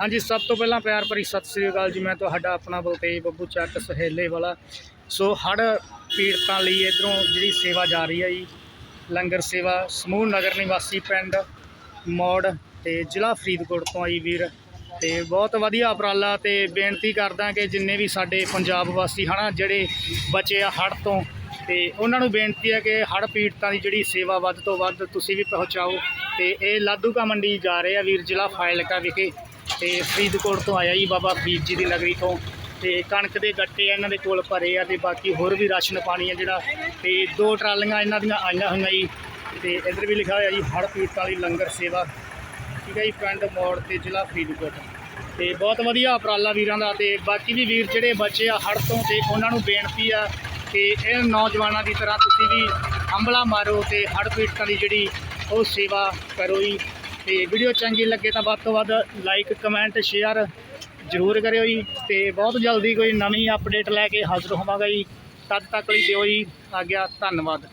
ਹਾਂਜੀ, ਸਭ ਤੋਂ ਪਹਿਲਾਂ ਪਿਆਰ ਭਰੀ ਸਤਿ ਸ੍ਰੀ ਅਕਾਲ ਜੀ। ਮੈਂ ਤੁਹਾਡਾ ਆਪਣਾ ਬਲਤੇਜ ਬੱਬੂ ਚੱਕ ਸਹੇਲੇ ਵਾਲਾ। ਸੋ ਹੜ ਪੀੜਤਾਂ ਲਈ ਇਧਰੋਂ ਜਿਹੜੀ ਸੇਵਾ ਜਾ ਰਹੀ ਹੈ ਜੀ, ਲੰਗਰ ਸੇਵਾ, ਸਮੂਹ ਨਗਰ ਨਿਵਾਸੀ ਪਿੰਡ, ਮੋੜ ਤੇ ਜ਼ਿਲ੍ਹਾ ਫਰੀਦਕੋਟ ਤੋਂ ਆਈ ਵੀਰ। ਤੇ ਬਹੁਤ ਵਧੀਆ ਉਪਰਾਲਾ ਤੇ ਬੇਨਤੀ ਕਰਦਾ ਕਿ ਜਿੰਨੇ ਵੀ ਸਾਡੇ ਪੰਜਾਬ ਵਾਸੀ ਹਨਾ, ਜਿਹੜੇ ਬਚੇ ਆ ਹੜ ਤੋਂ, ਤੇ ਉਹਨਾਂ ਨੂੰ ਬੇਨਤੀ ਹੈ ਕਿ ਹੜ ਪੀੜਤਾਂ ਦੀ ਜਿਹੜੀ ਸੇਵਾ ਵੱਧ ਤੋਂ ਵੱਧ ਤੁਸੀਂ ਵੀ ਪਹੁੰਚਾਓ। ਤੇ ਇਹ ਲਾਧੂਕਾ ਮੰਡੀ ਜਾ ਰਹੇ ਆ ਵੀਰ, ਜ਼ਿਲ੍ਹਾ ਫਾਇਲਕਾ ਵਿਖੇ। ਤੇ ਫਰੀਦਕੋਟ ਤੋਂ ਆਇਆ ਜੀ ਬਾਬਾ ਫਰੀਦ ਜੀ ਦੀ ਨਗਰੀ ਤੋਂ। ਤੇ ਕਣਕ ਦੇ ਗੱਟੇ ਇਹਨਾਂ ਦੇ ਕੋਲ ਭਰੇ ਆ ਤੇ ਬਾਕੀ ਹੋਰ ਵੀ ਰਾਸ਼ਨ ਪਾਣੀ ਆ ਜਿਹੜਾ। ਤੇ ਦੋ ਟਰਾਲੀਆਂ ਇਹਨਾਂ ਦੀਆਂ ਆਈਆਂ ਹੋਈਆਂ ਜੀ। ਤੇ ਇੱਧਰ ਵੀ ਲਿਖਿਆ ਹੋਇਆ ਜੀ ਹੜ ਪੀੜਤਾਂ ਵਾਲੀ ਲੰਗਰ ਸੇਵਾ। ਠੀਕ ਹੈ ਜੀ, ਪਿੰਡ ਮੋੜ ਤੇ ਜ਼ਿਲ੍ਹਾ ਫਰੀਦਕੋਟ। ਤੇ ਬਹੁਤ ਵਧੀਆ ਉਪਰਾਲਾ ਵੀਰਾਂ ਦਾ ਤੇ ਬਾਕੀ ਵੀ ਵੀਰ ਜਿਹੜੇ ਬਚੇ ਆ ਹੜ ਤੋਂ ਤੇ ਉਹਨਾਂ ਨੂੰ ਬੇਨਤੀ ਆ ਕਿ ਇਹ ਨੌਜਵਾਨਾਂ ਦੀ ਤਰ੍ਹਾਂ ਤੁਸੀਂ ਵੀ ਹੰਬਲਾ ਮਾਰੋ ਤੇ ਹੜ ਪੀੜਤਾਂ ਦੀ ਜਿਹੜੀ ਉਹ ਸੇਵਾ ਕਰੋ ਜੀ। ਤੇ ਵੀਡੀਓ ਚੰਗੀ ਲੱਗੇ ਤਾਂ ਵੱਧ ਤੋਂ ਵੱਧ ਲਾਈਕ ਕਮੈਂਟ ਸ਼ੇਅਰ ਜ਼ਰੂਰ ਕਰਿਓ ਜੀ ਤੇ ਬਹੁਤ ਜਲਦੀ ਕੋਈ ਨਵੀਂ ਅਪਡੇਟ ਲੈ ਕੇ ਹਾਜ਼ਰ ਹੋਵਾਂਗਾ ਜੀ। ਤਦ ਤੱਕ ਲਈ ਦਿਓ ਜੀ। ਆਗਿਆ, ਧੰਨਵਾਦ।